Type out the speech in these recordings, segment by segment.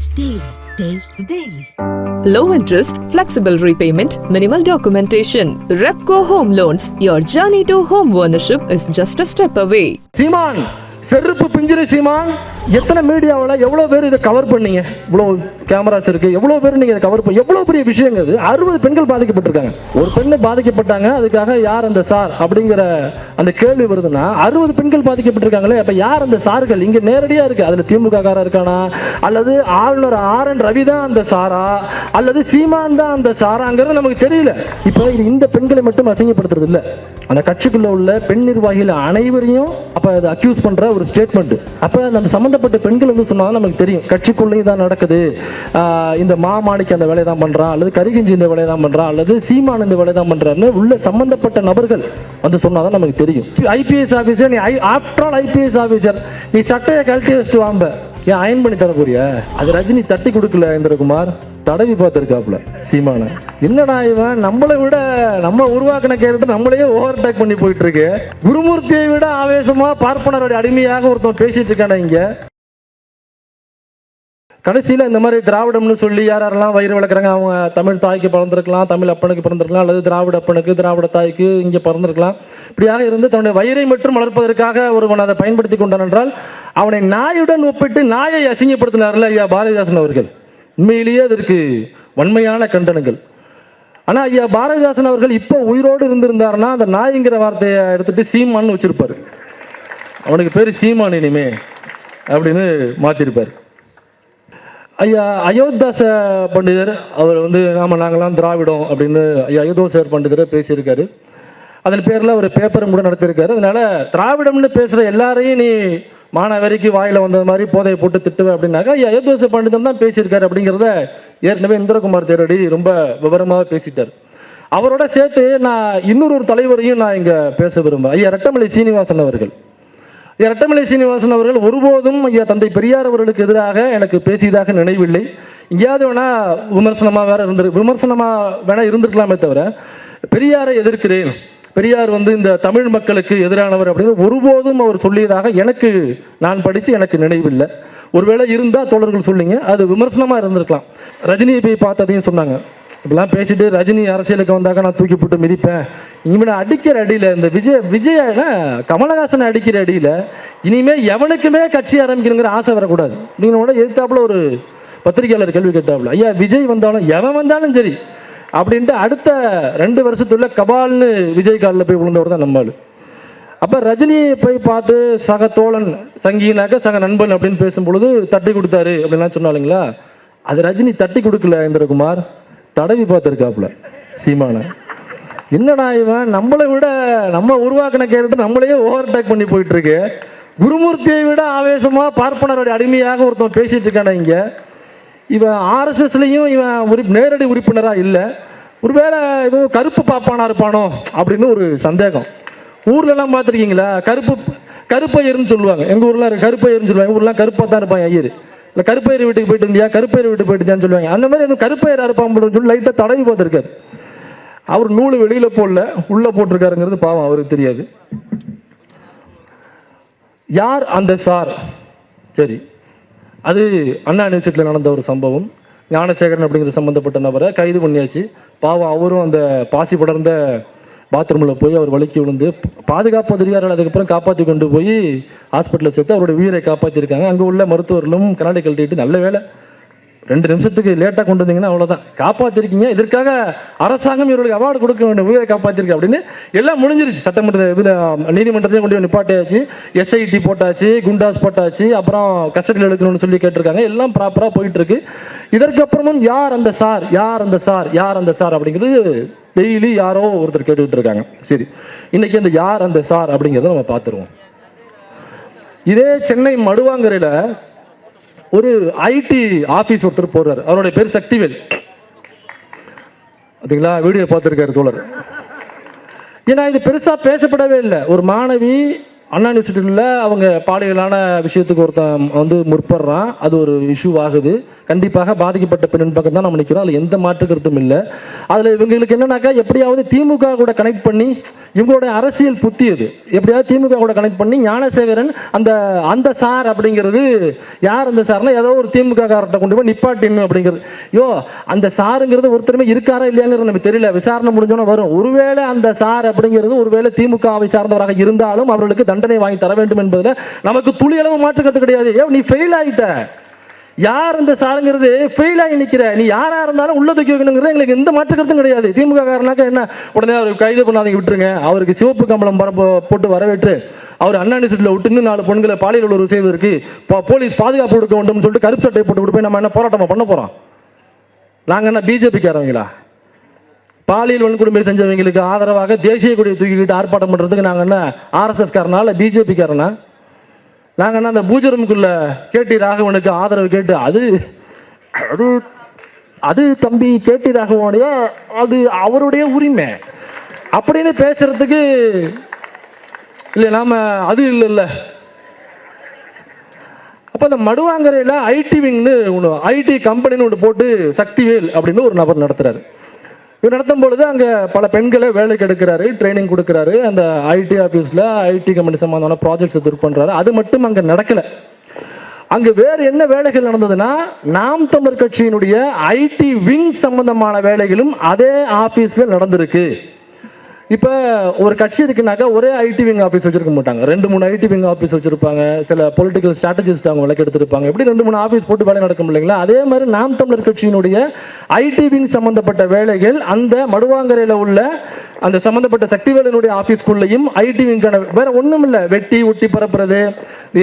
Taste the Daily. Taste the Daily. Low interest, flexible repayment, minimal documentation. Repco Home Loans. Your journey to home ownership is just a step away. சீமான் செருப்பு பிஞ்சிரு சீமான் எத்தனை மீடியாவில் எவ்வளோ பேர் இதை cover பண்ணீங்க? இவ்வளோ cameras இருக்கு. எவ்வளோ பேர் நீங்கள் இதை கவர் பண்ணி எவ்வளோ பெரிய விஷயங்க இது? அறுபது பெண்கள் பாதிக்கப்பட்டிருக்காங்க. ஒரு பெண்ணு பாதிக்கப்பட்டாங்க அதுக்காக யார் அந்த சார் அப்படிங்கிற அந்த கேள்வி வருதுன்னா அறுபது பெண்கள் பாதிக்கப்பட்டிருக்காங்களே அப்போ யார் அந்த சார்கள்? இங்கே நேரடியாக இருக்கு. அதில் திமுக காரா இருக்கானா? அல்லது ஆளுநர் ஆர் என் ரவி தான் அந்த சாரா? அல்லது சீமான் தான் அந்த சாராங்கிறது நமக்கு தெரியல. இப்போ இந்த பெண்களை மட்டும் அசிங்கப்படுத்துறது இல்லை. அந்த கட்சிக்குள்ள உள்ள பெண் நிர்வாகிகள் அனைவரையும் அப்போ அதை அக்யூஸ் பண்ற ஒரு ஸ்டேட்மெண்ட் அப்ப அந்த சம்பந்தப்பட்ட பெண்கள் வந்து சொன்னால் நமக்கு தெரியும். கட்சிக்குள்ளேயும் தான் நடக்குது. இந்த மாமாணிக்கு அந்த வேலையை தான் பண்றான் அல்லது கரிகிஞ்சி இந்த வேலையை தான் பண்றான் அல்லது சீமான் இந்த வேலையை தான் பண்றான்னு உள்ள சம்பந்தப்பட்ட நபர்கள் வந்து சொன்னாதான் நமக்கு தெரியும். ஐபிஎஸ் ஆஃபீஸர் நீ I after all IPS officer நீ சட்டையை கழட்டி வச்சுட்டு வாம்ப ஏன் அயன் பண்ணி தரக்கூடிய அது ரஜினி தட்டி கொடுக்கல இந்திரகுமார். தடவி பார்த்துருக்காப்புல சீமான. என்னடா இவன்? நம்மளை விட நம்ம உருவாக்கின கேரக்டர் நம்மளையே ஓவர் டேக் பண்ணி போயிட்டு இருக்கு. குருமூர்த்தியை விட ஆவேசமா பார்ப்பனருடைய அடிமையாக ஒருத்தன் பேசிட்டு இருக்கானே இங்க. கடைசியில் இந்த மாதிரி திராவிடம்னு சொல்லி யார் யாரெல்லாம் வயிறு வளர்க்குறாங்க அவங்க தமிழ் தாய்க்கு பிறந்திருக்கலாம் தமிழ் அப்பனுக்கு பிறந்திருக்கலாம் அல்லது திராவிட அப்பனுக்கு திராவிட தாய்க்கு இங்கே பிறந்திருக்கலாம். இப்படியாக இருந்து தன்னுடைய வயிறை மட்டும் வளர்ப்பதற்காக ஒருவன் அதை பயன்படுத்தி கொண்டான் என்றால் அவனை நாயுடன் ஒப்பிட்டு நாயை அசிங்கப்படுத்தினார்ல ஐயா பாரதிதாசன் அவர்கள். உண்மையிலேயே அதற்கு வன்மையான கண்டனங்கள். ஆனால் ஐயா பாரதிதாசன் அவர்கள் இப்போ உயிரோடு இருந்திருந்தாருன்னா அந்த நாய்ங்கிற வார்த்தையை எடுத்துட்டு சீமான்னு வச்சிருப்பாரு. அவனுக்கு பேர் சீமான் இனிமே அப்படின்னு மாற்றிருப்பார் ஐயா அயோத்தாச பண்டிதர் அவர் வந்து நாம நாங்களாம் திராவிடம் அப்படின்னு ஐயா அயோத்தாசர் பண்டிதர் பேசியிருக்காரு. அதன் பேரில் ஒரு பேப்பரும் கூட நடத்தியிருக்காரு. அதனால திராவிடம்னு பேசுகிற எல்லாரையும் நீ மானாவரிக்கு வாயில் வந்த மாதிரி போதையை போட்டு திட்டுவேன் அப்படின்னாக்கா ஐயா அயோத்தாச பண்டிதன் தான் பேசியிருக்காரு அப்படிங்கிறத ஏற்கனவே இந்திரகுமார் தேரடி ரொம்ப விவரமாக பேசிட்டார். அவரோட சேர்த்து நான் இன்னொரு ஒரு தலைவரையும் நான் இங்கே பேச விரும்புகிறேன் ஐயா ரெட்டமலை சீனிவாசன் அவர்கள். ஐயா சீனிவாசன் அவர்கள் ஒருபோதும் ஐயா தந்தை பெரியார் அவர்களுக்கு எதிராக எனக்கு பேசியதாக நினைவில்லை. எங்கேயாவது வேணா விமர்சனமாக வேற இருந்து விமர்சனமாக வேணா இருந்திருக்கலாமே தவிர பெரியாரை எதிர்க்கிறேன். பெரியார் வந்து இந்த தமிழ் மக்களுக்கு எதிரானவர் அப்படின்னு ஒருபோதும் அவர் சொல்லியதாக எனக்கு நான் படித்து எனக்கு நினைவில்லை. ஒருவேளை இருந்தால் தோழர்கள் சொல்லிங்க அது விமர்சனமாக இருந்திருக்கலாம். ரஜினியை போய் பார்த்ததையும் சொன்னாங்க. இப்படிலாம் பேசிட்டு ரஜினி அரசியலுக்கு வந்தாக்க நான் தூக்கி போட்டு மிதிப்பேன். இனிமேல் அடிக்கிற அடியில் இந்த விஜய் விஜய் கமலஹாசன் அடிக்கிற அடியில் இனிமே எவனுக்குமே கட்சி ஆரம்பிக்கணுங்கிற ஆசை வரக்கூடாது. நீங்களோட எதிர்த்தாப்புல ஒரு பத்திரிகையாளர் கேள்வி கேட்டாப்புல ஐயா விஜய் வந்தாலும் எவன் வந்தாலும் சரி அப்படின்ட்டு அடுத்த ரெண்டு வருஷத்துள்ள கபால்னு விஜய் காலில் போய் விழுந்தவர் தான் நம்மாள் அப்போ ரஜினியை போய் பார்த்து சக தோழன் சங்கினாக்க சக நண்பன் அப்படின்னு பேசும்பொழுது தட்டி கொடுத்தாரு அப்படின்லாம் சொன்னாலுங்களா அது ரஜினி தட்டி கொடுக்கல இந்திரகுமார். தடவி பார்த்துருக்காப்புல சீமான. என்னடா இவன்? நம்மளை விட நம்ம உருவாக்கின கேரக்டர் நம்மளையே ஓவர் டேக் பண்ணி போயிட்டு இருக்கு குருமூர்த்தியை விட ஆவேசமா பார்ப்பனருடைய அடிமையாக ஒருத்தன் பேசிட்டு இருக்கான இங்க. இவன் ஆர்எஸ்எஸ்லையும் இவன் உறுப் நேரடி உறுப்பினராக இல்லை. ஒருவேளை எதுவும் கருப்பு பாப்பானா இருப்பானோ அப்படின்னு ஒரு சந்தேகம். ஊர்லலாம் பார்த்துருக்கீங்களா? கருப்பு கருப்பையர்னு சொல்லுவாங்க. எங்கள் ஊரில் கருப்பையர்னு சொல்லுவாங்க. ஊர்லாம் கருப்பாக தான் இருப்பான் ஐயர். இல்லை கருப்பையர் வீட்டுக்கு போயிட்டு இருந்தியா? கருப்பயிர் வீட்டுக்கு போயிட்டுச்சான்னு சொல்லுவாங்க. அந்த மாதிரி எனக்கு கருப்பயிர் இருப்பான் சொல்லி லைட்டாக தடவி பார்த்துருக்காரு அவர் நூல் வெளியில் போடல உள்ளே போட்டிருக்காருங்கிறது பாவம் அவருக்கு தெரியாது. யார் அந்த சார்? சரி. அது அண்ணா யூனிவர்சிட்டியில் நடந்த ஒரு சம்பவம். ஞானசேகரன் அப்படிங்கிற சம்மந்தப்பட்ட நபரை கைது பண்ணியாச்சு. பாவம் அவரும் அந்த பாசி படர்ந்த பாத்ரூமில் போய் அவர் வலிக்கு விழுந்து பாதுகாப்பு அதிகாரிகள் அதுக்கப்புறம் காப்பாற்றி கொண்டு போய் ஹாஸ்பிட்டலில் சேர்த்து அவருடைய உயிரை காப்பாற்றிருக்காங்க அங்கே உள்ள மருத்துவர்களும் கண்ணாடி கழட்டிட்டு நல்ல வேலை. ரெண்டு நிமிஷத்துக்கு லேட்டாக கொண்டு வந்தீங்கன்னா அவ்வளோதான் காப்பாற்றிருக்கீங்க இதற்காக அரசாங்கம் இவர்களுக்கு அவார்டு கொடுக்க வேண்டிய உயிரை காப்பாற்றிருக்கு அப்படின்னு எல்லாம் முடிஞ்சிருச்சு. சட்டமன்ற இதில் நீதிமன்றத்தையும் கொண்டு நிப்பாட்டியாச்சு. எஸ்ஐடி போட்டாச்சு குண்டாஸ் போட்டாச்சு அப்புறம் கஸ்டடியில் எடுக்கணும்னு சொல்லி கேட்டிருக்காங்க. எல்லாம் ப்ராப்பராக போயிட்டுருக்கு. இதற்கப்புறமும் யார் அந்த சார் யார் அந்த சார் யார் அந்த சார் அப்படிங்கிறது டெய்லி யாரோ ஒருத்தர் கேட்டுக்கிட்டு இருக்காங்க சரி. இன்னைக்கு அந்த யார் அந்த சார் அப்படிங்கிறத நம்ம பார்த்துருவோம். இதே சென்னை மடுவாங்கரையில் ஒரு ஐடி ஆபீஸ் ஒருத்தர் போறாரு. அவருடைய பேர் சக்திவேல். அதுங்களா வீடியோ பார்த்துருக்காரு தோழர். ஏன்னா இது பெருசா பேசப்படவே இல்லை. ஒரு மாணவி அண்ணா யூனிவர்சிட்டியில் அவங்க பாலியலான விஷயத்துக்கு ஒருத்தன் வந்து முற்படுறான். அது ஒரு இஷ்யூ ஆகுது. கண்டிப்பாக பாதிக்கப்பட்ட பெண்ணின் பக்கம் தான் நம்ம நிற்கிறோம் அதில் எந்த மாற்று கருத்தும் இல்லை. அதில் இவங்களுக்கு என்னன்னாக்கா எப்படியாவது திமுக கூட கனெக்ட் பண்ணி இவங்களுடைய அரசியல் புத்தி அது எப்படியாவது திமுக கூட கனெக்ட் பண்ணி ஞானசேகரன் அந்த அந்த சார் அப்படிங்கிறது யார் அந்த சார்னா ஏதோ ஒரு திமுக காரர்கிட்ட கொண்டு போய் நிப்பாட்டின்னு அப்படிங்கிறது. யோ அந்த சாருங்கிறது ஒருத்தருமே இருக்காரா இல்லையாங்கிறது நமக்கு தெரியல. விசாரணை முடிஞ்சோன்னு வரும். ஒருவேளை அந்த சார் அப்படிங்கிறது ஒருவேளை திமுகவை சார்ந்தவராக இருந்தாலும் அவர்களுக்கு தண்டனை வாங்கி தர வேண்டும் என்பதில் நமக்கு துளியளவு மாற்று கருத்து கிடையாது. ஏ நீ ஃபெயில் ஆகிட்ட யார் இந்த சாருங்கிறது ஃபெயில் நிற்கிற நீ யாரா இருந்தாலும் உள்ள தூக்கி வைக்கணுங்கிறது எங்களுக்கு எந்த மாற்று கருத்தும் கிடையாது. திமுக காரனாக்க என்ன? உடனே அவர் கைது பண்ணாதீங்க விட்டுருங்க. அவருக்கு சிவப்பு கம்பளம் பரப்பு போட்டு வரவேற்று. அவர் அண்ணா யூனிவர்சிட்டியில் விட்டு இன்னும் நாலு பெண்களை பாலியல் ஒரு செய்வதற்கு போ- போலீஸ் பாதுகாப்பு கொடுக்க வேண்டும்னு சொல்லிட்டு கருப்பு சட்டை போட்டு கொடுப்போம் போய் நம்ம என்ன போராட்டமா பண்ண போறோம்? நாங்க என்ன பிஜேபிக்காரவங்களா? பாலியல் வன்கொடுமை செஞ்சவங்களுக்கு ஆதரவாக தேசிய கொடியை தூக்கிக்கிட்டு ஆர்ப்பாட்டம் பண்றதுக்கு நாங்க என்ன ஆர்எஸ்எஸ் காரனா? நாங்கள் என்ன அந்த பூஜரமுக்குள்ள கேட்டி ராகவனுக்கு ஆதரவு கேட்டு அது அது அது தம்பி கேட்டி ராகவனுடைய அது அவருடைய உரிமை. அப்படின்னு பேசுறதுக்கு இல்லை நாம அது இல்லை இல்லை அப்போ அந்த மடுவாங்கரையில் ஐடி விங்னு ஒன்று ஐடி கம்பெனின்னு ஒன்று போட்டு சக்திவேல் அப்படின்னு ஒரு நபர் நடத்துறாரு. இவர் நடத்தும் பொழுது அங்கே பல பெண்களை வேலைக்கு எடுக்கிறாரு ட்ரைனிங் கொடுக்குறாரு. அந்த ஐடி ஆஃபீஸில் ஐடி கம்பெனி சம்மந்தமான ப்ராஜெக்ட்ஸ் ஒர்க் பண்ணுறாரு அது மட்டும் அங்கே நடக்கலை. அங்கே வேறு என்ன வேலைகள் நடந்ததுன்னா நாம் தமிழர் கட்சியினுடைய ஐடி விங் சம்பந்தமான வேலைகளும் அதே ஆஃபீஸில் நடந்திருக்கு. இப்போ ஒரு கட்சி இருக்குனாக்கா ஒரே ஐடி விங் ஆஃபீஸ் வச்சிருக்க மாட்டாங்க. ரெண்டு மூணு ஐடி விங் ஆஃபீஸ் வச்சிருப்பாங்க. சில பொலிட்டிக்கல் ஸ்ட்ராட்டஜிஸ்ட் அவங்க விளக்கு எடுத்திருப்பாங்க. எப்படி ரெண்டு மூணு ஆஃபீஸ் போட்டு வேலை நடக்கும் இல்லைங்களா? அதே மாதிரி நாம் தமிழர் கட்சியினுடைய ஐடி விங் சம்பந்தப்பட்ட வேலைகள் அந்த மடுவாங்கரையில் உள்ள அந்த சம்பந்தப்பட்ட சக்திவேலனுடைய ஆஃபீஸ்க்குள்ளேயும் ஐடி விங்கான வேற ஒன்றும் இல்லை. வெட்டி ஒட்டி பரப்புறது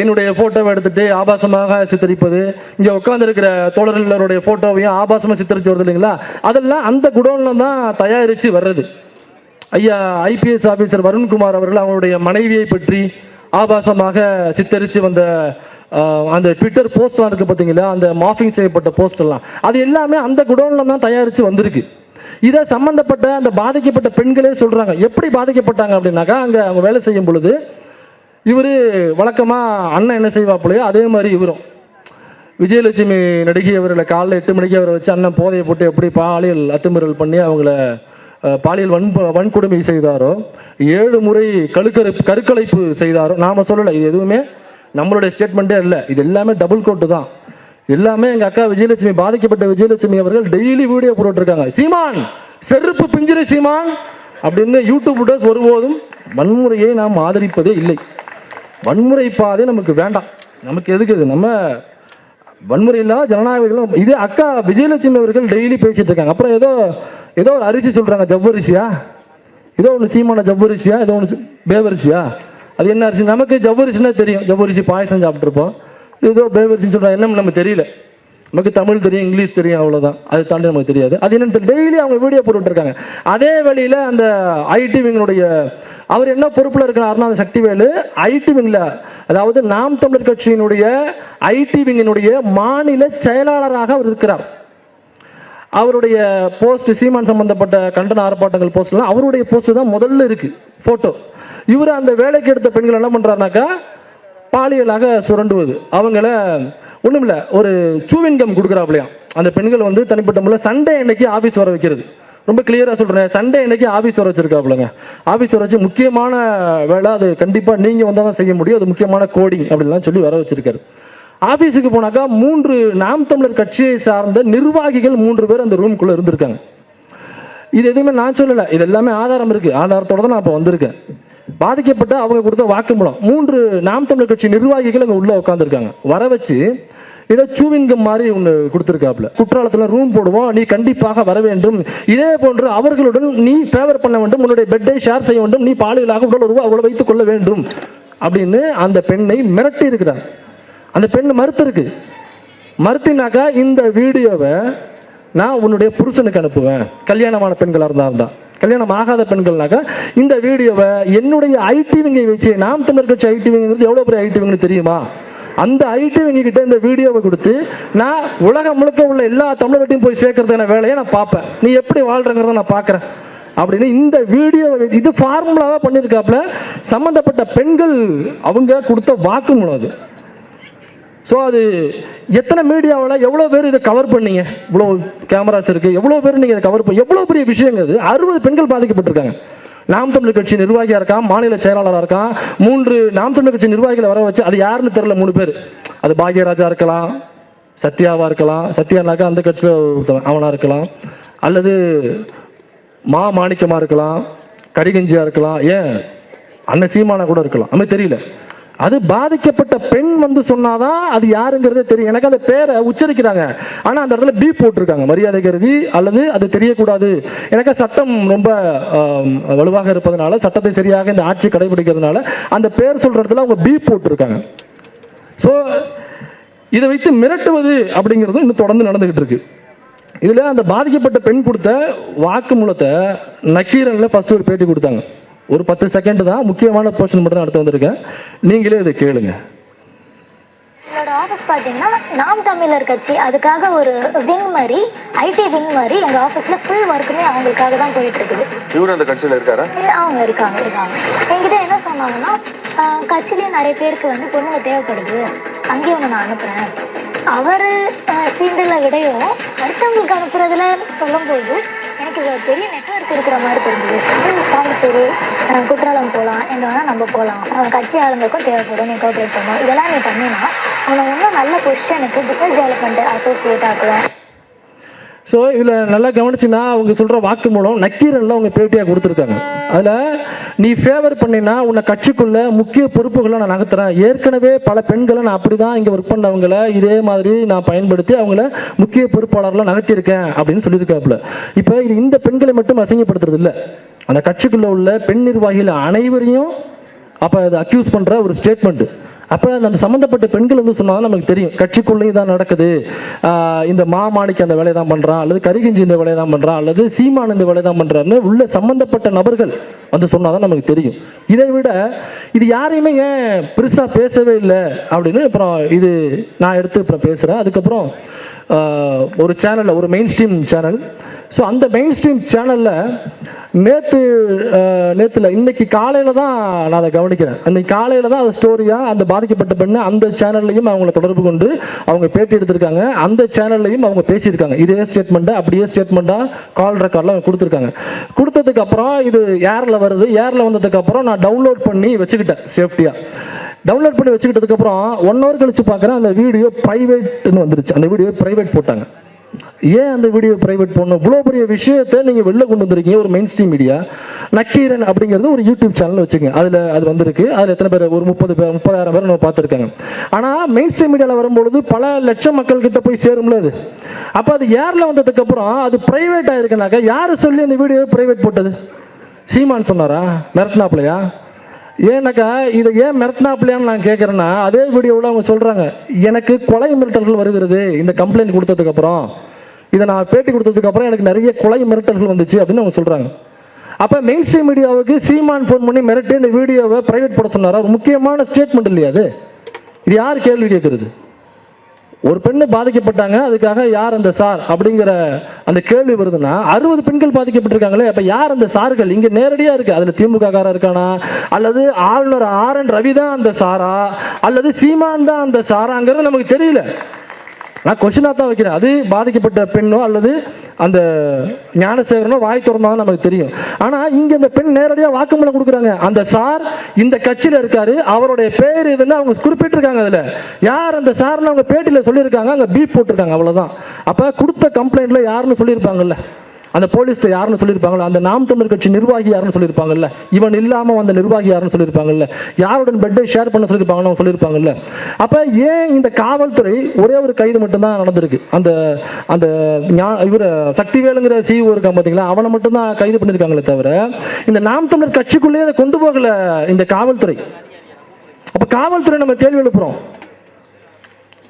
என்னுடைய ஃபோட்டோவை எடுத்துட்டு ஆபாசமாக சித்தரிப்பது இங்கே உட்காந்துருக்கிற தோழர்களுடைய ஃபோட்டோவையும் ஆபாசமாக சித்தரிச்சு வருது இல்லைங்களா? அதெல்லாம் அந்த குடோனில் தான் தயாரித்து வர்றது. ஐயா ஐபிஎஸ் ஆபீசர் வருண்குமார் அவர்கள் அவருடைய மனைவியை பற்றி ஆபாசமாக சித்தரித்து வந்த அந்த ட்விட்டர் போஸ்ட்லாம் இருக்குது பார்த்தீங்களா அந்த மாஃபிங் செய்யப்பட்ட போஸ்டெல்லாம் அது எல்லாமே அந்த குடோனில் தான் தயாரித்து வந்திருக்கு. இதை சம்மந்தப்பட்ட அந்த பாதிக்கப்பட்ட பெண்களே சொல்கிறாங்க எப்படி பாதிக்கப்பட்டாங்க அப்படின்னாக்கா அங்கே அவங்க வேலை செய்யும் பொழுது இவர் வழக்கமாக அண்ணன் என்ன செய்வாப்புலையோ அதே மாதிரி இவரும். விஜயலட்சுமி நடிகை அவர்களை காலைல எட்டு மணிக்கு அவரை வச்சு அண்ணன் போதையை போட்டு எப்படி பாலியல் அத்துமீறல் பண்ணி அவங்கள பாலியல் வன் வன்கொடுமை செய்தாரோ ஏழு முறை கழுக்கரை கருக்கலைப்பு செய்தாரோ நாம சொல்லலை இது எதுவுமே நம்மளுடைய ஸ்டேட்மெண்ட்டே இல்லை இது எல்லாமே டபுள் கோட்டு தான். எல்லாமே எங்கள் அக்கா விஜயலட்சுமி பாதிக்கப்பட்ட விஜயலட்சுமி அவர்கள் டெய்லி வீடியோ போட்டுருக்காங்க சீமான் செருப்பு பிஞ்சிரு சீமான் அப்படின்னு யூடியூப் வீடியோஸ் ஒருபோதும் வன்முறையை நாம் ஆதரிப்பதே இல்லை. வன்முறை பாதை நமக்கு வேண்டாம். நமக்கு எதுக்கு இது? நம்ம வன்முறை இல்லாத ஜனநாயகம் இது அக்கா விஜயலட்சுமி அவர்கள் டெய்லி பேசிட்டு இருக்காங்க அப்புறம் ஏதோ ஏதோ ஒரு அரிசி சொல்றாங்க ஜவ்வரிசியா ஏதோ ஒன்று சீமான ஜவ்வரிசியா ஏதோ ஒன்று பேவரிசியா அது என்ன அரிசி? நமக்கு ஜவ்வரிசினா தெரியும். ஜவ்வரிசி பாயசம் சாப்பிட்ருப்போம் ஏதோ பேவரிசின்னு சொல்றாங்க. என்னன்னு நமக்கு தெரியல. நமக்கு தமிழ் தெரியும் இங்கிலீஷ் தெரியும் அவ்வளோதான் அதை தாண்டி நமக்கு தெரியாது. அது என்னன்னு டெய்லி அவங்க வீடியோ போட்டுருக்காங்க அதே வழியில் அந்த ஐடி விங்கனுடைய அவர் என்ன பொறுப்பில் இருக்கிறாருன்னா அந்த சக்திவேலு ஐடி விங்கில் அதாவது நாம் தமிழர் கட்சியினுடைய ஐடி விங்கினுடைய மாநில செயலாளராக அவர் இருக்கிறார். அவருடைய போஸ்ட் சீமான் சம்பந்தப்பட்ட கண்டன ஆர்ப்பாட்டங்கள் போஸ்ட்லாம் அவருடைய போஸ்ட் தான் முதல்ல இருக்கு போட்டோ இவர் அந்த வேலைக்கு எடுத்த பெண்கள் என்ன பண்ணுறாருனாக்கா பாலியலாக சுரண்டுவது. அவங்கள ஒண்ணுமில்ல ஒரு சூவின்கம் கொடுக்குறாப்லையாம் அந்த பெண்கள் வந்து தனிப்பட்ட முறையில் சண்டே அன்னைக்கு ஆஃபீஸ் வர வைக்கிறது. ரொம்ப கிளியராக சொல்கிறேன் சண்டே அன்னைக்கு ஆஃபீஸ் வர வச்சிருக்காப்லங்க ஆஃபீஸ் வர வச்சு முக்கியமான வேலை அது கண்டிப்பாக நீங்கள் வந்தால் தான் செய்ய முடியும். அது முக்கியமான கோடிங் அப்படின்லாம் சொல்லி வர வச்சிருக்காரு. ஆபீஸுக்கு போனாக்கா மூன்று நாம் தமிழர் கட்சியை சார்ந்த நிர்வாகிகள் மூன்று பேர் அந்த ரூம்குள்ளே இருந்திருக்காங்க. இது எதுவுமே நான் சொல்லலை. இது எல்லாமே ஆதாரம் இருக்குது ஆதாரத்தோட தான் நான் இப்போ வந்திருக்கேன். பாதிக்கப்பட்ட அவங்க கொடுத்த வாக்குமூலம். மூன்று நாம் தமிழர் கட்சி நிர்வாகிகள் அங்கே உள்ளே உட்காந்துருக்காங்க வர வச்சு ஏதோ சூவிங்கம் மாதிரி ஒன்று கொடுத்துருக்காப்புல. குற்றாலத்தில் ரூம் போடுவோம். நீ கண்டிப்பாக வர வேண்டும். இதே போன்று அவர்களுடன் நீ ஃபேவர் பண்ண வேண்டும். உன்னுடைய பெட்டை ஷேர் செய்ய வேண்டும். நீ பாலியலாக உடல் உருவா அவளை வைத்துக் கொள்ள வேண்டும். அப்படின்னு அந்த பெண்ணை மிரட்டி இருக்கிறார் அந்த பெண் மறுத்திருக்கு மறுத்தினாக்கா இந்த வீடியோவை நான் உன்னுடைய புருஷனுக்கு அனுப்புவேன். கல்யாணமான பெண்களாக இருந்தால் இருந்தா. கல்யாணம் ஆகாத பெண்கள்னாக்கா இந்த வீடியோவை என்னுடைய ஐடி விங்கை வச்சு நாம் தமிழர் கட்சி ஐடி விங்கிறது எவ்வளோ பெரிய ஐடி தெரியுமா? அந்த ஐடி கிட்ட இந்த வீடியோவை கொடுத்து நான் உலகம் முழுக்க உள்ள எல்லா தமிழர்கிட்டையும் போய் சேர்க்கறதுக்கான வேலையை நான் பார்ப்பேன். நீ எப்படி வாழ்றங்கிறத நான் பார்க்குறேன். அப்படின்னு இந்த வீடியோ இது ஃபார்முலாவாக பண்ணியிருக்காப்புல சம்மந்தப்பட்ட பெண்கள் அவங்க கொடுத்த வாக்குமூலம் அது. ஸோ அது எத்தனை மீடியாவில் எவ்வளோ பேர் இதை கவர் பண்ணீங்க? இவ்வளோ கேமராஸ் இருக்குது எவ்வளோ பேர் நீங்கள் இதை கவர் பண்ணி எவ்வளோ பெரிய விஷயங்க இது? அறுபது பெண்கள் பாதிக்கப்பட்டிருக்காங்க. நாம் தமிழ் கட்சி நிர்வாகியாக இருக்கான் மாநில செயலாளராக இருக்கான். மூன்று நாம் தமிழ் கட்சி நிர்வாகிகளை வர வச்சு அது யாருன்னு தெரில மூணு பேர். அது பாக்யராஜா இருக்கலாம் சத்யாவாக இருக்கலாம் சத்யானாக்கா அந்த கட்சியில் அவனாக இருக்கலாம். அல்லது மா மாணிக்கமாக இருக்கலாம் கடிகஞ்சியாக இருக்கலாம். ஏன்? அண்ணன் சீமானா கூட இருக்கலாம். அது தெரியல. அது பாதிக்கப்பட்ட பெண் வந்து சொன்னாதான் அது யாருங்கிறதே தெரியும். எனக்கு அந்த பேரை உச்சரிக்கிறாங்க. ஆனா அந்த இடத்துல பி போட்டிருக்காங்க. மரியாதை கருதி அல்லது அது தெரியக்கூடாது. எனக்கு சட்டம் ரொம்ப வலுவாக இருப்பதனால சட்டத்தை சரியாக இந்த ஆட்சி கடைபிடிக்கிறதுனால அந்த பேர் சொல்ற இடத்துல அவங்க பி போட்டிருக்காங்க. ஸோ இதை வைத்து மிரட்டுவது அப்படிங்கிறதும் இன்னும் தொடர்ந்து நடந்துகிட்டு இருக்கு. இதில் அந்த பாதிக்கப்பட்ட பெண் கொடுத்த வாக்குமூலத்தை நக்கீரனில் ஃபர்ஸ்ட் ஒரு பேட்டி கொடுத்தாங்க. ஒரு பத்து செகண்ட் தான் முக்கியமான போர்ஷன் மட்டும் தான் அடுத்து வந்திருக்கேன். நீங்களே இதை கேளுங்க. என்னோட ஆஃபீஸ் பார்த்தீங்கன்னா நாம் தமிழர் கட்சி அதுக்காக ஒரு விங் மாதிரி ஐடி விங் மாதிரி எங்கள் ஆஃபீஸில் ஃபுல் ஒர்க்குமே அவங்களுக்காக தான் போயிட்டு இருக்குது இவரு அந்த கட்சியில இருக்காரா? ஏ, அவங்க இருக்காங்க இருக்காங்க. என்கிட்ட என்ன சொன்னாங்கன்னா ஆஹ், கட்சியிலேயே நிறைய பேருக்கு வந்து பொண்ணுங்க தேவைப்படுது. அங்கேயே ஒன்று நான் அனுப்புகிறேன் அவர் ஃபீல்டில் விடையும் அடுத்தவங்களுக்கு அனுப்புறதுல சொல்லும்போது எனக்கு இது ஒரு பெரிய நெட்வொர்க் இருக்கிற மாதிரி தெரிஞ்சுது. கோயம்புத்தூர் குற்றாலம் போகலாம் எங்கே வேணால் நம்ம போகலாம் அவன் கட்சி ஆளுங்களுக்கும் தேவைப்படும். நீ கோஆப்ரேட் பண்ணணும் இதெல்லாம் நீ பண்ணினா உன்னை இன்னும் நல்ல பொசிஷனுக்கு பிஸ்னஸ் டெவலப்மெண்ட் அசோசியேட் ஆக்குவேன். ஸோ இதில் நல்லா கவனிச்சுன்னா அவங்க சொல்கிற வாக்கு மூலம் நக்கீரனில் அவங்க பேட்டியாக கொடுத்துருக்காங்க. அதில் நீ ஃபேவர் பண்ணினா உன்னை கட்சிக்குள்ள முக்கிய பொறுப்புகளை நான் நகர்த்துறேன். ஏற்கனவே பல பெண்களை நான் அப்படி தான் இங்கே ஒர்க் பண்ணவங்கள இதே மாதிரி நான் பயன்படுத்தி அவங்கள முக்கிய பொறுப்பாளர்களாக நகர்த்தியிருக்கேன் அப்படின்னு சொல்லியிருக்காப்புல. இப்போ இது இந்த பெண்களை மட்டும் அசிங்கப்படுத்துறது இல்லை. அந்த கட்சிக்குள்ளே உள்ள பெண் நிர்வாகிகள் அனைவரையும் அப்போ அதை அக்யூஸ் பண்ணுற ஒரு ஸ்டேட்மெண்ட்டு அப்போ அந்த சம்மந்தப்பட்ட பெண்கள் வந்து சொன்னால் நமக்கு தெரியும். கட்சிக்குள்ளேயும் தான் நடக்குது. இந்த மாமாணிக்கு அந்த வேலையை தான் பண்ணுறான் அல்லது கரிகிஞ்சி இந்த வேலையை தான் பண்ணுறான் அல்லது சீமான் இந்த வேலையை தான் பண்ணுறான்னு உள்ள சம்மந்தப்பட்ட நபர்கள் வந்து சொன்னால் தான் நமக்கு தெரியும். இதை விட இது யாரையுமே ஏன் பெருசாக பேசவே இல்லை? அப்படின்னு அப்புறம் இது நான் எடுத்து அப்புறம் பேசுகிறேன் அதுக்கப்புறம் ஒரு சேனலில் ஒரு மெயின் ஸ்ட்ரீம் சேனல் ஸோ அந்த மெயின் ஸ்ட்ரீம் சேனலில் நேற்று நேற்றுல இன்னைக்கு காலையில் தான் நான் அதை கவனிக்கிறேன். அன்னைக்கு காலையில் தான் அது ஸ்டோரியாக அந்த பாதிக்கப்பட்ட பெண்ணு அந்த சேனல்லையும் அவங்கள தொடர்பு கொண்டு அவங்க பேட்டி எடுத்திருக்காங்க. அந்த சேனல்லையும் அவங்க பேசியிருக்காங்க. இதே ஸ்டேட்மெண்ட்டை அப்படியே ஸ்டேட்மெண்ட்டாக கால் ரெக்கார்டில் அவங்க கொடுத்துருக்காங்க. கொடுத்ததுக்கு அப்புறம் இது ஏரில் வருது? ஏரில் வந்ததுக்கப்புறம் நான் டவுன்லோட் பண்ணி வச்சுக்கிட்டேன் சேஃப்டியாக டவுன்லோட் பண்ணி வச்சுக்கிட்டதுக்கப்புறம் ஒன் ஹவர் கழிச்சு பார்க்குறேன் அந்த வீடியோ ப்ரைவேட்னு வந்துருச்சு. அந்த வீடியோ ப்ரைவேட் போட்டாங்க. ஏன் அந்த வீடியோ பிரைவேட் பண்ணணும் இவ்வளோ பெரிய விஷயத்தை நீங்கள் வெளில கொண்டு வந்திருக்கீங்க ஒரு மெயின் ஸ்ட்ரீம் மீடியா நக்கீரன் அப்படிங்கிறது ஒரு யூடியூப் சேனல் வச்சுங்க அதில் அது வந்திருக்கு. அதில் எத்தனை பேர்? ஒரு முப்பது பேர் முப்பதாயிரம் பேர் நம்ம பார்த்துருக்காங்க. ஆனால் மெயின் ஸ்ட்ரீம் மீடியாவில் வரும்பொழுது பல லட்சம் மக்கள் கிட்ட போய் சேரும்ல அது. அப்போ அது ஏரில் வந்ததுக்கப்புறம் அது ப்ரைவேட் ஆயிருக்குனாக்கா யார் சொல்லி அந்த வீடியோ ப்ரைவேட் போட்டது? சீமான் சொன்னாரா? மிரட்டினாப்லையா? ஏன்னாக்கா இதை ஏன் மிரட்டினாப்லையான்னு நான் கேட்குறேன்னா அதே வீடியோவில் அவங்க சொல்கிறாங்க எனக்கு கொலை மிரட்டல்கள் வருகிறது. இந்த கம்ப்ளைண்ட் கொடுத்ததுக்கப்புறம் இதை நான் பேட்டி கொடுத்ததுக்கப்புறம் எனக்கு நிறைய கொலை மிரட்டல்கள் வந்துச்சு அப்படின்னு அவங்க சொல்கிறாங்க அப்போ மெயின் ஸ்ட்ரீம் மீடியாவுக்கு சீமான் ஃபோன் பண்ணி மிரட்டி இந்த வீடியோவை ப்ரைவேட் போட சொன்னார்? ஒரு முக்கியமான ஸ்டேட்மெண்ட் இல்லையா அது? இது யார் கேள்வி கேட்குறது? ஒரு பெண்ணு பாதிக்கப்பட்டாங்க அதுக்காக யார் அந்த சார் அப்படிங்கிற அந்த கேள்வி வருதுன்னா அறுபது பெண்கள் பாதிக்கப்பட்டிருக்காங்களே அப்போ யார் அந்த சார்கள்? இங்கே நேரடியாக இருக்குது அதில் திமுக காரா இருக்கானா? அல்லது ஆளுநர் ஆர் என் ரவி தான் அந்த சாரா? அல்லது சீமான் தான் அந்த சாராங்கிறது நமக்கு தெரியல. நான் கொஷினாக தான் வைக்கிறேன். அது பாதிக்கப்பட்ட பெண்ணோ அல்லது அந்த ஞானசேகரனோ வாய் திறந்தாலும் நமக்கு தெரியும். ஆனால் இங்கே இந்த பெண் நேரடியாக வாக்குமூலம் கொடுக்குறாங்க. அந்த சார் இந்த கட்சியில் இருக்காரு. அவருடைய பேர் இதுன்னு அவங்க குறிப்பிட்டிருக்காங்க அதில். யார் அந்த சார்னு அவங்க பேட்டியில் சொல்லியிருக்காங்க. அங்கே பீப் போட்டிருக்காங்க. அவ்வளோதான் அப்போ கொடுத்த கம்ப்ளைண்ட்டில் யாருன்னு சொல்லியிருப்பாங்கல்ல? அந்த போலீஸ் யாருன்னு சொல்லியிருப்பாங்களோ? அந்த நாம் தமிழர் கட்சி நிர்வாகி யாருன்னு சொல்லியிருப்பாங்கல்ல? இவன் இல்லாமல் வந்த நிர்வாகி யாருன்னு சொல்லியிருப்பாங்கல்ல? யாருடன் பெட்டை ஷேர் பண்ண சொல்லியிருப்பாங்கன்னு அவங்க சொல்லியிருப்பாங்கல்ல? அப்போ ஏன் இந்த காவல்துறை ஒரே ஒரு கைது மட்டும்தான் நடந்திருக்கு? அந்த அந்த ஞா- சக்திவேலுங்கிற சிஇஓ இருக்கான் பார்த்தீங்களா அவனை மட்டும்தான் கைது பண்ணியிருக்காங்களே தவிர இந்த நாம் தமிழர் கட்சிக்குள்ளேயே அதை கொண்டு போகல இந்த காவல்துறை. அப்போ காவல்துறை நம்ம கேள்வி எழுப்புறோம்.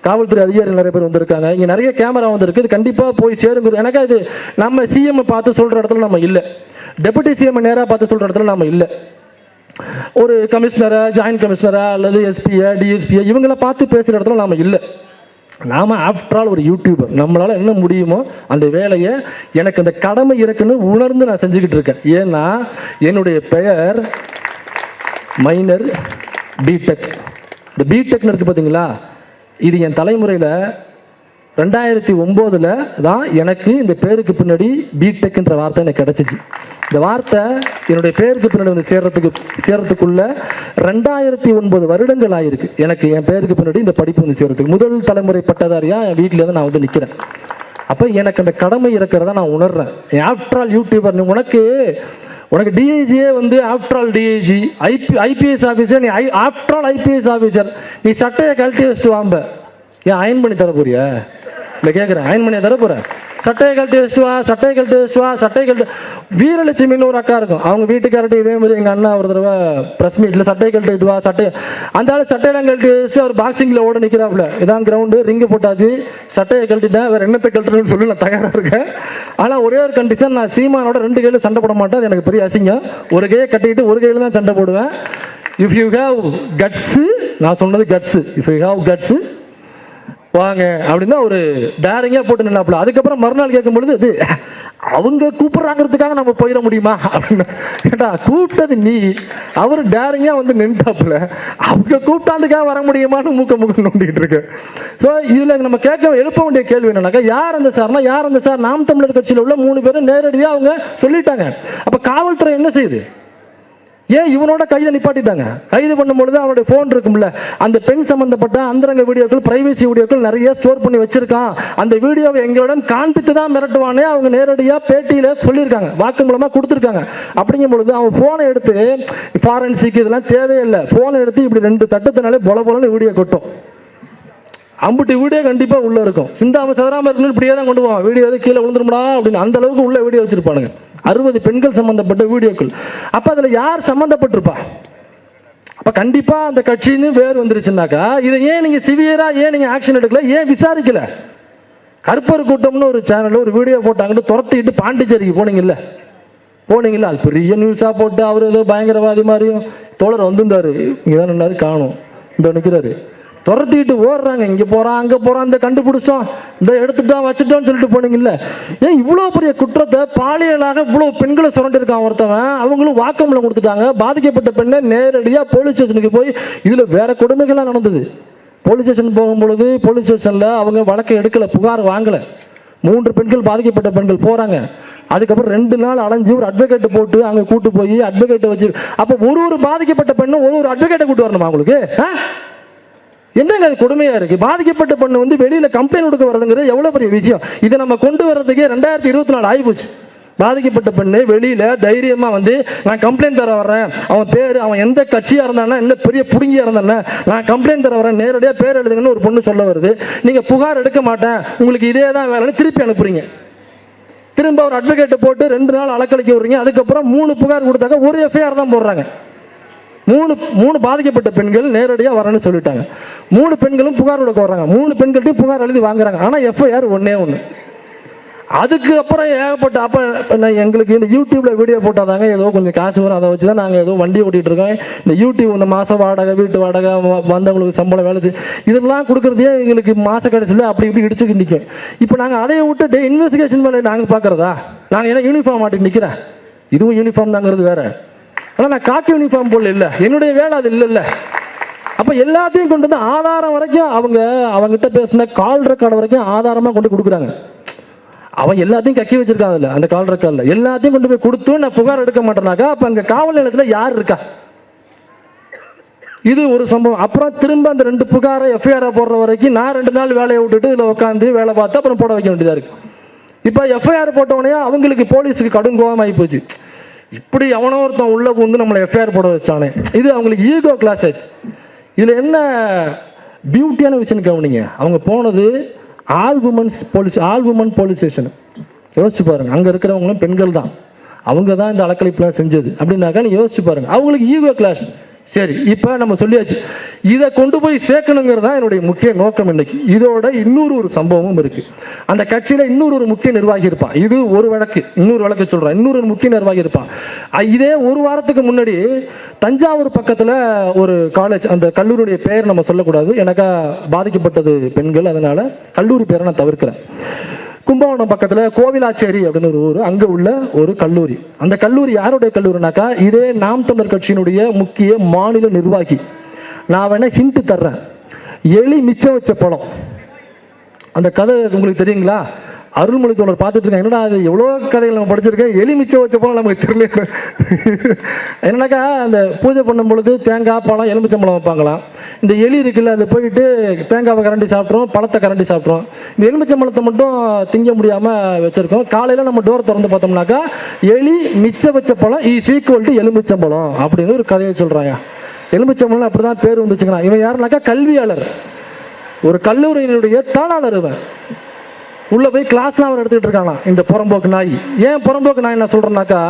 காவல்துறை அதிகாரிகள் நிறைய பேர் வந்திருக்காங்க. இங்கே நிறைய கேமரா வந்திருக்கு. இது கண்டிப்பாக போய் சேருங்கிறது எனக்கு இது நம்ம சிஎம் பார்த்து சொல்கிற இடத்துல நம்ம இல்லை. டெபுட்டி சிஎம் நேராக பார்த்து சொல்கிற இடத்துல நம்ம இல்லை. ஒரு கமிஷனரா ஜாயின்ட் கமிஷனரா அல்லது எஸ்பியா டிஎஸ்பியா இவங்கள பார்த்து பேசுகிற இடத்துல நாம் இல்லை. நாம ஆஃப்டர் ஆல் ஒரு யூடியூபர் நம்மளால என்ன முடியுமோ அந்த வேலையை எனக்கு அந்த கடமை இருக்குன்னு உணர்ந்து நான் செஞ்சுக்கிட்டு இருக்கேன். ஏன்னா என்னுடைய பெயர் மைனர் பிடெக் இந்த பிடெக்னு இருக்கு பார்த்தீங்களா இது என் தலைமுறையில் ரெண்டாயிரத்தி ஒம்போதில் தான் எனக்கு இந்த பேருக்கு பின்னாடி பிடெக்ன்ற வார்த்தை எனக்கு கிடச்சிச்சு. இந்த வார்த்தை என்னுடைய பேருக்கு பின்னாடி வந்து சேர்றதுக்கு சேர்றதுக்குள்ள ரெண்டாயிரத்தி ஒன்பது வருடங்கள் ஆயிருக்கு. எனக்கு என் பேருக்கு பின்னாடி இந்த படிப்பு வந்து சேர்றதுக்கு. முதல் தலைமுறை பட்டதாரியாக என் வீட்டில் தான் நான் வந்து நிற்கிறேன் அப்போ எனக்கு அந்த கடமை இருக்கிறத நான் உணர்றேன். ஆஃப்டர் ஆல் யூடியூபர் உனக்கு உனக்கு டிஐஜியே வந்து after all DIG IP IPS officer நீ I after all IPS officer நீ சட்டையை கழட்டி வச்சுட்டு வாம்ப. ஏன் அயன் பண்ணி தர போறியா? இல்லை கேட்குறேன் அயன் பண்ணி தர போகிறேன் சட்டையை கழட்டி வச்சுட்டு வா சட்டையை கழட்டி வச்சுட்டு வா சட்டையை கழட்டி வீரலட்சுமின்னு ஒரு அக்கா இருக்கும். அவங்க வீட்டுக்காரர்கிட்ட இதே மாதிரி எங்கள் அண்ணா ஒரு தடவை ப்ரெஸ் மீட்டில் சட்டையை கழட்டி வா சட்டை அந்த ஆள் சட்டையெல்லாம் கழட்டி வச்சுட்டு அவர் பாக்ஸிங்கில் ஓட நிற்கிறாப்புல இதான் கிரவுண்டு ரிங்கு போட்டாச்சு. சட்டையை கழட்டிட்டேன். வேறு என்னத்தை கழட்டுறதுன்னு சொல்லி நான் தயாராக இருக்கேன். ஆனால் ஒரே ஒரு கண்டிஷன் நான் சீமானோட ரெண்டு கையில் சண்டை போட மாட்டேன். அது எனக்கு பெரிய அசிங்கம். ஒரு கையை கட்டிக்கிட்டு ஒரு கையில் தான் சண்டை போடுவேன். இஃப் யூ ஹேவ் கட்ஸு நான் சொன்னது guts if you have guts வாங்க அப்படின்னா ஒரு டேரிங்காக போட்டு நின்னாப்புல. அதுக்கப்புறம் மறுநாள் கேட்கும் பொழுது இது அவங்க கூப்பிட்றாங்கிறதுக்காக நம்ம போயிட முடியுமா? அப்படின்னு. ஏட்டா கூப்பிட்டது நீ. அவர் டேரிங்காக வந்து நின்றாப்புல அவங்க கூப்பிட்டாந்துக்காக வர முடியுமான்னு மூக்க மூக்க நோண்டிகிட்டு இருக்கு. ஸோ இதில் நம்ம கேட்க எழுப்ப வேண்டிய கேள்வி என்னன்னாக்கா யார் அந்த சார்னா யார் அந்த சார்? நாம் தமிழர் கட்சியில் உள்ள மூணு பேரும் நேரடியாக அவங்க சொல்லிட்டாங்க. அப்போ காவல்துறை என்ன செய்யுது? ஏன் இவனோட கைதை நிப்பாட்டிட்டாங்க? கைது பண்ணும்பொழுது அவனுடைய ஃபோன் இருக்கும்ல அந்த பெண் சம்பந்தப்பட்ட அந்தரங்க வீடியோக்கள் பிரைவசி வீடியோக்கள் நிறைய ஸ்டோர் பண்ணி வச்சிருக்கான். அந்த வீடியோவை எங்களிடம் காண்பித்து தான் மிரட்டுவானே அவங்க நேரடியாக பேட்டியில் சொல்லியிருக்காங்க. வாக்கு மூலமாக கொடுத்துருக்காங்க. அப்படிங்கும் பொழுது அவன் ஃபோனை எடுத்து ஃபாரன்சிக் இதெல்லாம் தேவையில்லை. ஃபோனை எடுத்து இப்படி ரெண்டு தட்டத்தினாலே பொல பொலன்னு வீடியோ கொட்டும். அம்புட்டு வீடியோ கண்டிப்பாக உள்ளே இருக்கும். சிந்தாம சதுராம இருக்கணும் இப்படியே தான் கொண்டு போவான். வீடியோ எது கீழே விழுந்துருமடா அப்படின்னு அந்த அளவுக்கு உள்ள வீடியோ வச்சிருப்பானுங்க. அறுபது பெண்கள் சம்மந்தப்பட்ட வீடியோக்கள். அப்போ அதில் யார் சம்மந்தப்பட்டிருப்பா அப்போ கண்டிப்பாக அந்த கட்சின்னு வேர் வந்துருச்சுனாக்கா இதை ஏன் நீங்கள் சிவியராக ஏன் நீங்கள் ஆக்ஷன் எடுக்கல ஏன் விசாரிக்கல? கருப்பர் கூட்டம்னு ஒரு சேனலில் ஒரு வீடியோ போட்டாங்கன்னு துரத்திட்டு பாண்டிச்சேரிக்கு போனீங்கல்ல? போனீங்கல்ல? அது பெரிய நியூஸாக போட்டு அவர் ஏதோ பயங்கரவாதி மாதிரியும் தோழர் வந்திருந்தார். இங்கே தான் நின்னாரு காணும். இந்த நிற்கிறாரு துரத்திட்டு ஓடுறாங்க. இங்கே போகிறான் அங்கே போகிறான் இந்த கண்டுபிடிச்சோம். இந்த எடுத்துட்டோம் வச்சுட்டோம்னு சொல்லிட்டு போனீங்கல்ல. ஏன் இவ்வளோ பெரிய குற்றத்தை பாலியலாக இவ்வளோ பெண்களை சுரண்டிருக்கான் ஒருத்தவன்? அவங்களும் வாக்குமூலம் கொடுத்துட்டாங்க. பாதிக்கப்பட்ட பெண்ணை நேரடியாக போலீஸ் ஸ்டேஷனுக்கு போய் இதில் வேற கொடுமைகள்லாம் நடந்தது. போலீஸ் ஸ்டேஷன் போகும்பொழுது போலீஸ் ஸ்டேஷனில் அவங்க வழக்கை எடுக்கலை புகார் வாங்கலை. மூன்று பெண்கள் பாதிக்கப்பட்ட பெண்கள் போகிறாங்க அதுக்கப்புறம் ரெண்டு நாள் அலைஞ்சு ஒரு அட்வொகேட்டை போட்டு அங்கே கூட்டு போய் அட்வொகேட்டை வச்சு அப்போ ஒரு ஒரு பாதிக்கப்பட்ட பெண்ணும் ஒரு ஒரு அட்வொகேட்டை கூட்டு வரணுமா அவங்களுக்கு ஆ? என்னங்க அது கொடுமையா இருக்கு? பாதிக்கப்பட்ட பொண்ணு வந்து வெளியில கம்ப்ளைண்ட் கொடுக்க வரதுங்கிறது எவ்வளவு பெரிய விஷயம்? இதை நம்ம கொண்டு வர்றதுக்கே ரெண்டாயிரத்தி இருபத்தி நாலு ஆகிப்போச்சு பாதிக்கப்பட்ட பெண்ணு வெளியில தைரியமா வந்து நான் கம்ப்ளைண்ட் தர வர்றேன். அவன் பேர் அவன் எந்த கட்சியா இருந்தானா என்ன பெரிய புடுங்கியா இருந்தானே நான் கம்ப்ளைண்ட் தர வரேன் நேரடியா பேர் எழுதுங்கன்னு ஒரு பொண்ணு சொல்ல வருது. நீங்க புகார் எடுக்க மாட்டேன். உங்களுக்கு இதே தான் வேலைன்னு திருப்பி அனுப்புறீங்க. திரும்ப ஒரு அட்வொகேட்டை போட்டு ரெண்டு நாள் அலக்கழிக்க விடுறீங்க. அதுக்கப்புறம் மூணு புகார் கொடுத்தாக்க ஒரு எஃப்ஐஆர் தான் போடுறாங்க. மூணு மூணு பாதிக்கப்பட்ட பெண்கள் நேரடியாக வரேன்னு சொல்லிட்டாங்க. மூணு பெண்களும் புகார் கொடுக்க வர்றாங்க. மூணு பெண்கள்ட்டையும் புகார் எழுதி வாங்குறாங்க. ஆனால் எஃப்ஐஆர் ஒன்றே ஒன்று அதுக்கு அப்புறம் ஏகப்பட்ட அப்போ நான் எங்களுக்கு இந்த யூடியூப்பில் வீடியோ போட்டாதாங்க ஏதோ கொஞ்சம் காசு வரும். அதை வச்சு தான் நாங்கள் ஏதோ வண்டி ஓட்டிகிட்டு இருக்கோம். இந்த யூடியூப் இந்த மாத வாடகை வீட்டு வாடகை வ- வந்தவங்களுக்கு சம்பளம் வேலை செய் இதெல்லாம் கொடுக்குறதே எங்களுக்கு மாத கடைசியில் அப்படி இப்படி இடிச்சுக்கு நிற்கும் இப்போ நாங்கள் அதை விட்டு டே இன்வெஸ்டிகேஷன் வேலையை நாங்கள் பார்க்குறதா நாங்கள் ஏன்னா யூனிஃபார்ம் மாட்டி நிற்கிறேன் இதுவும் யூனிஃபார்ம் தாங்கிறது வேறு. ஆனால் நான் காக்கி யூனிஃபார்ம் போடல இல்லை. என்னுடைய வேலை அது இல்லைல்ல அப்போ எல்லாத்தையும் கொண்டு வந்து ஆதாரம் வரைக்கும் அவங்க அவங்ககிட்ட பேசின கால் ரெக்கார்டு வரைக்கும் ஆதாரமாக கொண்டு கொடுக்குறாங்க. அவன் எல்லாத்தையும் கக்கி வச்சிருக்காங்கல்ல அந்த கால் ரெக்கார்டில் எல்லாத்தையும் கொண்டு போய் கொடுத்து நான் புகார் எடுக்க மாட்டேனாக்கா அப்போ அங்கே காவல் நிலையத்தில் யார் இருக்கா? இது ஒரு சம்பவம். அப்புறம் திரும்ப அந்த ரெண்டு புகாரை எஃப்ஐஆரை போடுற வரைக்கும் நான் ரெண்டு நாள் வேலையை விட்டுட்டு இதில் உட்காந்து வேலை பார்த்து அப்புறம் போட வைக்க வேண்டியதாக இருக்குது இப்போ எஃப்ஐஆர் போட்டவனே அவங்களுக்கு போலீஸுக்கு கடும் கோபமாகி போச்சு. இப்படி எவனோ ஒருத்தன் உள்ள புகுந்து நம்மளை எஃப்ஐஆர் போட வச்சானே. இது அவங்களுக்கு ஈகோ கிளாஸ் ஆச்சு இதில் என்ன பியூட்டியான விஷயம் கவனிங்க. அவங்க போனது all womens police all woman police station யோசிச்சு பாருங்க. அங்கே இருக்கிறவங்களும் பெண்கள் தான். அவங்க தான் இந்த அலக்கழிப்புலாம் செஞ்சது. அப்படின்னாக்கா நீ யோசிச்சு பாருங்க. அவங்களுக்கு ஈகோ கிளாஸ் சரி இப்போ நம்ம சொல்லியாச்சு. இதை கொண்டு போய் சேர்க்கணுங்கிறது தான் என்னுடைய முக்கிய நோக்கம் இன்னைக்கு. இதோட இன்னொரு ஒரு சம்பவமும் இருக்கு. அந்த கட்சியில் இன்னொரு ஒரு முக்கிய நிர்வாகி இருப்பான். இது ஒரு வழக்கு. இன்னொரு வழக்கு சொல்கிறான் இன்னொரு ஒரு முக்கிய நிர்வாகி இருப்பான். இதே ஒரு வாரத்துக்கு முன்னாடி தஞ்சாவூர் பக்கத்தில் ஒரு காலேஜ் அந்த கல்லூரியுடைய பெயர் நம்ம சொல்லக்கூடாது. எனக்கா பாதிக்கப்பட்டது பெண்கள். அதனால் கல்லூரி பேரை நான் தவிர்க்கிறேன். கும்பகோணம் பக்கத்தில் கோவிலாச்சேரி அப்படின்னு ஒரு ஊர். அங்கே உள்ள ஒரு கல்லூரி. அந்த கல்லூரி யாருடைய கல்லூரினாக்கா இதே நாம் தமிழர் கட்சியினுடைய முக்கிய மாநில நிர்வாகி. நான் வேணா ஹிண்ட் தர்றேன். எலி மிச்சம் வச்ச பழம். அந்த கதை உங்களுக்கு தெரியுங்களா? அருள்மொழி தோழர் பார்த்துட்டு இருக்கேன் என்னடா அது எவ்வளோ கதைகள் நம்ம படிச்சிருக்கேன் எலி மிச்சம் வச்ச போல நமக்கு தெரியல என்னன்னாக்கா அந்த பூஜை பண்ணும் பொழுது தேங்காய் பழம் எலுமிச்சம்பழம் வைப்பாங்களாம் இந்த எலி இருக்குல்ல அது போயிட்டு தேங்காவை கரண்டி சாப்பிட்றோம் பழத்தை கரண்டி சாப்பிட்றோம் இந்த எலுமிச்சம்பழத்தை மட்டும் திங்க முடியாமல் வச்சுருக்கோம். காலையில் நம்ம டோர் திறந்து பார்த்தோம்னாக்கா எலி மிச்ச வச்ச பழம் இஸ் ஈக்குவல் டு எலுமிச்சம்பழம் அப்படின்னு ஒரு கதையை சொல்கிறாங்க எலுமிச்சம்பழம் அப்படி தான் பேர் வந்துச்சுங்களா இவன் யாருனாக்கா கல்வியாளர். ஒரு கல்லூரியினுடைய தாளாளர் இவன். உள்ள போய் கிளாஸ்லாம் அவர் எடுத்துக்கிட்டு இருக்காங்களா இந்த புறம்போக்கு நாய். ஏன் புறம்போக்கு நாய் நான் சொல்கிறேன்னாக்கா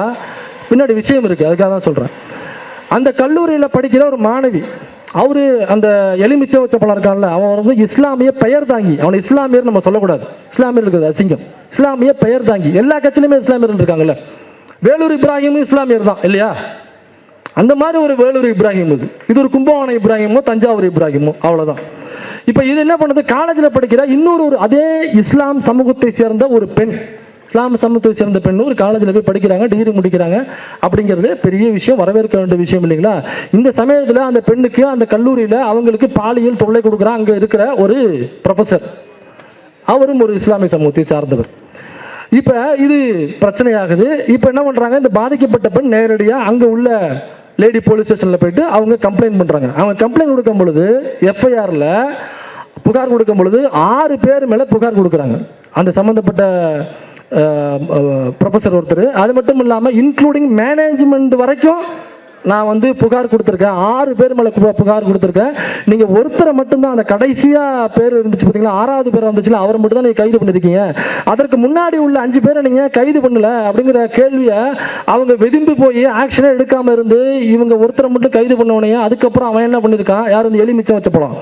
பின்னாடி விஷயம் இருக்குது அதுக்காக தான் சொல்கிறேன் அந்த கல்லூரியில் படிக்கிற ஒரு மாணவி அவரு அந்த எலுமிச்ச வச்ச பழம் இருக்கான்ல அவன் வந்து இஸ்லாமிய பெயர் தாங்கி அவனை இஸ்லாமியர் நம்ம சொல்லக்கூடாது. இஸ்லாமியர் இருக்குது அசிங்கம். இஸ்லாமிய பெயர் தாங்கி எல்லா கட்சியிலுமே இஸ்லாமியர் இருக்காங்கல்ல வேலூர் இப்ராஹிமும் இஸ்லாமியர் தான் இல்லையா? அந்த மாதிரி ஒரு வேலூர் இப்ராஹிம் இது. இது ஒரு கும்பகோணம் இப்ராஹிமோ தஞ்சாவூர் இப்ராஹிமோ அவ்வளோதான் இப்போ இது என்ன பண்ணுது? காலேஜில் படிக்கிற இன்னொரு ஒரு அதே இஸ்லாம் சமூகத்தை சேர்ந்த ஒரு பெண். இஸ்லாம் சமூகத்தை சேர்ந்த பெண் ஒரு காலேஜில் போய் படிக்கிறாங்க டிகிரி முடிக்கிறாங்க அப்படிங்கிறது பெரிய விஷயம் வரவேற்க வேண்டிய விஷயம் இல்லைங்களா? இந்த சமயத்தில் அந்த பெண்ணுக்கு அந்த கல்லூரியில் அவங்களுக்கு பாலியல் தொல்லை கொடுக்குற அங்கே இருக்கிற ஒரு ப்ரொஃபஸர் அவரும் ஒரு இஸ்லாமிய சமூகத்தை சார்ந்தவர். இப்போ இது பிரச்சனையாகுது. இப்போ என்ன பண்ணுறாங்க இந்த பாதிக்கப்பட்ட பெண் நேரடியாக அங்கே உள்ள லேடி போலீஸ் ஸ்டேஷனில் போயிட்டு அவங்க கம்ப்ளைண்ட் பண்ணுறாங்க அவங்க கம்ப்ளைண்ட் கொடுக்கும் பொழுது எஃப்ஐஆரில் புகார் கொடுக்கும் பொழுது ஆறு பேர் மேலே புகார் கொடுக்குறாங்க. அந்த சம்மந்தப்பட்ட ப்ரொஃபஸர் ஒருத்தர். அது மட்டும் இல்லாமல் இன்க்ளூடிங் மேனேஜ்மெண்ட் வரைக்கும் நான் வந்து புகார் கொடுத்துருக்கேன். ஆறு பேர் மேலே புகார் கொடுத்துருக்கேன். நீங்கள் ஒருத்தரை மட்டும்தான் அந்த கடைசியாக பேர் இருந்துச்சு பார்த்தீங்களா ஆறாவது பேர் வந்துச்சுல அவரை மட்டும் தான் நீங்கள் கைது பண்ணியிருக்கீங்க அதற்கு முன்னாடி உள்ள அஞ்சு பேரை நீங்கள் கைது பண்ணல அப்படிங்கிற கேள்வியை அவங்க வெதும்பி போய் ஆக்ஷனே எடுக்காமல் இருந்து இவங்க ஒருத்தரை மட்டும் கைது பண்ணவனையே அதுக்கப்புறம் அவன் என்ன பண்ணியிருக்கான் யார் வந்து எலி மிச்சம் வச்ச படம்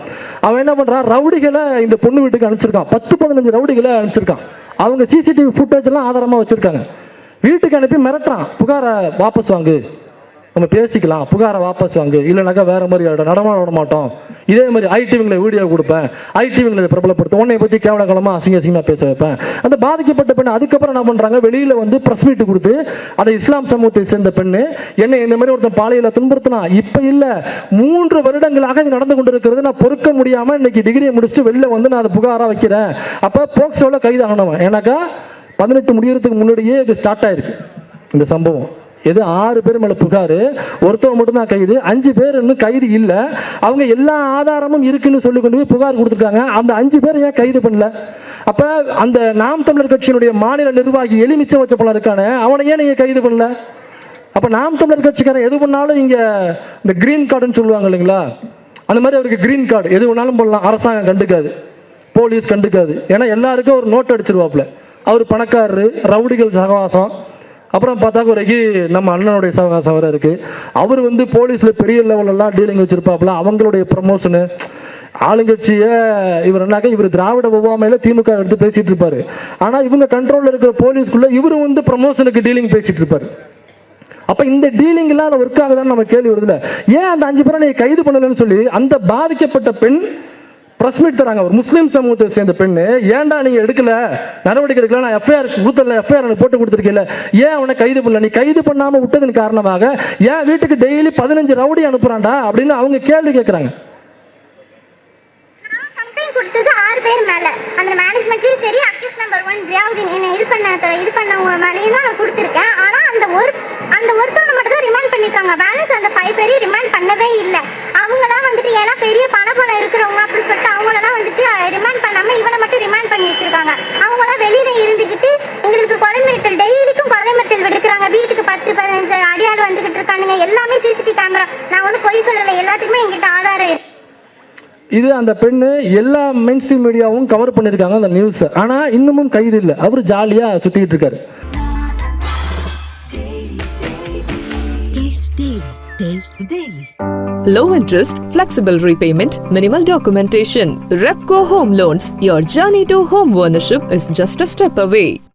அவன் என்ன பண்ணுறான் ரவுடிகளை இந்த பொண்ணு வீட்டுக்கு அனுப்பிச்சிருக்கான். பத்து பதினஞ்சு ரவுடிகளை அனுப்பிச்சிருக்கான். அவங்க சிசிடிவி ஃபுட்டேஜ் எல்லாம் ஆதாரமாக வச்சுருக்காங்க. வீட்டுக்கு அனுப்பி மிரட்டுறான். புகாரை வாபஸ் வாங்கு. நம்ம பேசிக்கலாம். புகாரை வாபஸ் வாங்கு. இல்லைனாக்கா வேற மாதிரி ஆகிடும் நடமாட விட மாட்டோம். இதே மாதிரி ஐடிவிங்களை வீடியோ கொடுப்பேன். ஐடிவிங்களை பிரபலப்படுத்தும். உன்னை பற்றி கேவலங்களமாக அசிங்க அசிங்கமாக பேச வைப்பேன். அந்த பாதிக்கப்பட்ட பெண் அதுக்கப்புறம் என்ன பண்ணுறாங்க வெளியில் வந்து ப்ரெஸ் மீட் கொடுத்து அதை இஸ்லாம் சமூகத்தை சேர்ந்த பெண்ணு என்னை இந்த மாதிரி ஒருத்தன் பாலியலை துன்புறுத்தினா இப்போ இல்லை. மூன்று வருடங்களாக இது நடந்து கொண்டிருக்கிறது. நான் பொறுக்க முடியாமல் இன்னைக்கு டிகிரியை முடிச்சுட்டு வெளியில் வந்து நான் அதை புகாராக வைக்கிறேன். அப்போ போக்சோவில் கைதாகணும். ஏன்னாக்கா பதினெட்டு முடியறதுக்கு முன்னாடியே இது ஸ்டார்ட் ஆயிருக்கு. இந்த சம்பவம். எது ஆறு பேர் மேலே புகார்? ஒருத்தவங்க மட்டும்தான் கைது. அஞ்சு பேர் இன்னும் கைது இல்லை. அவங்க எல்லா ஆதாரமும் இருக்குன்னு சொல்லி கொண்டு போய் புகார் கொடுத்துருக்காங்க. அந்த அஞ்சு பேர் ஏன் கைது பண்ணல? அப்போ அந்த நாம் தமிழர் கட்சியினுடைய மாநில நிர்வாகி எலுமிச்சம் வச்ச பழம் இருக்கானே அவனை ஏன் நீங்கள் கைது பண்ணல? அப்போ நாம் தமிழர் கட்சிக்காரன் எது பண்ணாலும் இங்கே இந்த கிரீன் கார்டுன்னு சொல்லுவாங்க இல்லைங்களா? அந்த மாதிரி அவருக்கு கிரீன் கார்டு எது வேணாலும் போடலாம். அரசாங்கம் கண்டுக்காது. போலீஸ் கண்டுக்காது. ஏன்னா எல்லாருக்கும் ஒரு நோட் அடிச்சிருவாப்புல. அவர் பணக்காரரு ரவுடிகள் சகவாசம். அப்புறம் பார்த்தாக்க வரைக்கும் நம்ம அண்ணனுடைய சவகாசம் வேறு இருக்குது அவர் வந்து போலீஸில் பெரிய லெவலெல்லாம் டீலிங் வச்சுருப்பாப்புல அவங்களுடைய ப்ரமோஷனு ஆளுங்கட்சியை இவர் என்னாக்க இவர் திராவிட ஒவ்வாமையில் திமுக எடுத்து பேசிகிட்டு இருப்பார். ஆனால் இவங்க கண்ட்ரோலில் இருக்கிற போலீஸ்க்குள்ளே இவர் வந்து ப்ரமோஷனுக்கு டீலிங் பேசிகிட்டு இருப்பார். அப்போ இந்த டீலிங் எல்லாம் ஒர்க் ஆகுதான்னு நம்ம கேள்வி வருதுல ஏன் அந்த அஞ்சு பேரை நீ கைது பண்ணலன்னு சொல்லி அந்த பாதிக்கப்பட்ட பெண் பிரஸ் மீட் தராங்க. ஒரு முஸ்லீம் சமூகத்தை சேர்ந்த பெண்ணு ஏன்டா நீங்கள் எடுக்கல? நடவடிக்கை எடுக்கல? நான் எஃப்ஐஆர் கொடுத்தல எஃப்ஐஆர் எனக்கு போட்டு கொடுத்துருக்கீல. ஏன் அவனை கைது பண்ணல? நீ கைது பண்ணாமல் விட்டதன் காரணமாக ஏன் வீட்டுக்கு டெய்லி பதினஞ்சு ரவுடி அனுப்புறான்டா? அப்படின்னு அவங்க கேள்வி கேட்குறாங்க கொடுத்தது ஆறு பேர் மேல. அந்த மேனேஜ்மெண்ட்லயும் சரி அக்யூஸ் நம்பர் ஒன் ஜியாவுதீன் என்ன இது பண்ண இது பண்ணவங்க மேலேயும் தான் நான் கொடுத்துருக்கேன். ஆனா அந்த ஒரு அந்த ஒருத்தவங்க மட்டும் தான் ரிமைண்ட் பண்ணிருக்காங்க. பேலன்ஸ் அந்த ஃபைவ் பேரையும் ரிமைண்ட் பண்ணவே இல்லை அவங்க தான் வந்துட்டு ஏன்னா பெரிய பணபலம் இருக்கிறவங்க அப்படி சொல்லிட்டு அவங்கள தான் வந்துட்டு ரிமாண்ட் பண்ணாம இவனை மட்டும் ரிமாண்ட் பண்ணி வச்சிருக்காங்க அவங்க தான் வெளியில இருந்துகிட்டு எங்களுக்கு கொலை மிரட்டல் டெய்லிக்கும் கொலை மிரட்டல் விடுக்கிறாங்க வீட்டுக்கு பத்து பதினஞ்சு அடியாள் வந்துகிட்டு இருக்கானுங்க எல்லாமே சிசிடிவி கேமரா நான் ஒன்றும் பொய் சொல்லலை எல்லாத்துக்குமே எங்கிட்ட ஆதாரம் இருக்கு இது அந்த பெண்ணு எல்லா மெயின் ஸ்ட்ரீம் மீடியாவும் கவர் பண்ணியிருக்காங்க அந்த நியூஸ் ஆனா இன்னமும் கைது இல்லை அவர் ஜாலியா சுத்திட்டு இருக்காரு. Low interest, flexible repayment, minimal documentation. Repco Home Loans. Your journey to home ownership is just a step away.